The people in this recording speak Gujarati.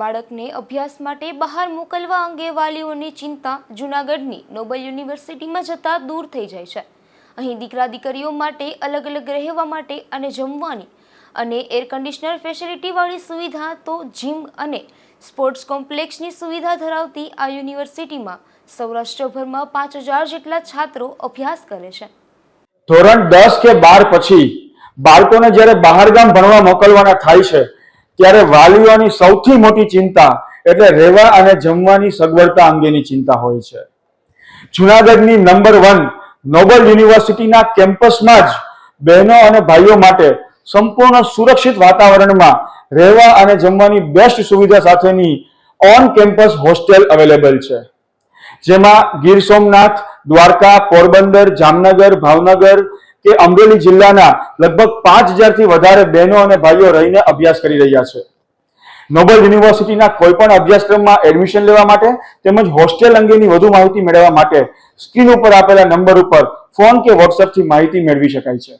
બાળકને અભ્યાસ માટે બહાર મોકલવા અંગે વાલીઓની ચિંતા જૂનાગઢની નોબલ યુનિવર્સિટીમાં જતા દૂર થઈ જાય છે. અહીં દીકરા દીકરીઓ માટે અલગ અલગ રહેવા માટે અને જમવાની અને એર કન્ડિશનર ફેસિલિટીવાળી સુવિધા તો જીમ અને સ્પોર્ટ્સ કોમ્પ્લેક્સની સુવિધા ધરાવતી આ યુનિવર્સિટીમાં સૌરાષ્ટ્રભરમાં પાંચ હજાર જેટલા છાત્રો અભ્યાસ કરે છે. ધોરણ દસ કે બાર પછી બાળકોને જ્યારે બહારગામ ભણવા મોકલવાના થાય છે ત્યારે વાલીઓની સૌથી મોટી ચિંતા એટલે રહેવા અને જમવાની સગવડતા અંગેની ચિંતા હોય છે. જુનાગઢની નંબર વન નોબલ યુનિવર્સિટીના કેમ્પસમાં જ બહેનો અને ભાઈઓ માટે સંપૂર્ણ સુરક્ષિત વાતાવરણમાં રહેવા અને જમવાની બેસ્ટ સુવિધા સાથેની ઓન કેમ્પસ હોસ્ટેલ અવેલેબલ છે. જેમાં ગીર સોમનાથ, દ્વારકા, પોરબંદર, જામનગર, ભાવનગર કે અમરેલી જિલ્લાના લગભગ પાંચ હજારથી વધારે બહેનો અને ભાઈઓ રહીને અભ્યાસ કરી રહ્યા છે. નોબલ યુનિવર્સિટીના કોઈ પણ અભ્યાસક્રમમાં એડમિશન લેવા માટે તેમજ હોસ્ટેલ અંગેની વધુ માહિતી મેળવવા માટે સ્ક્રીન ઉપર આપેલા નંબર ઉપર ફોન કે વોટ્સએપથી માહિતી મેળવી શકાય છે.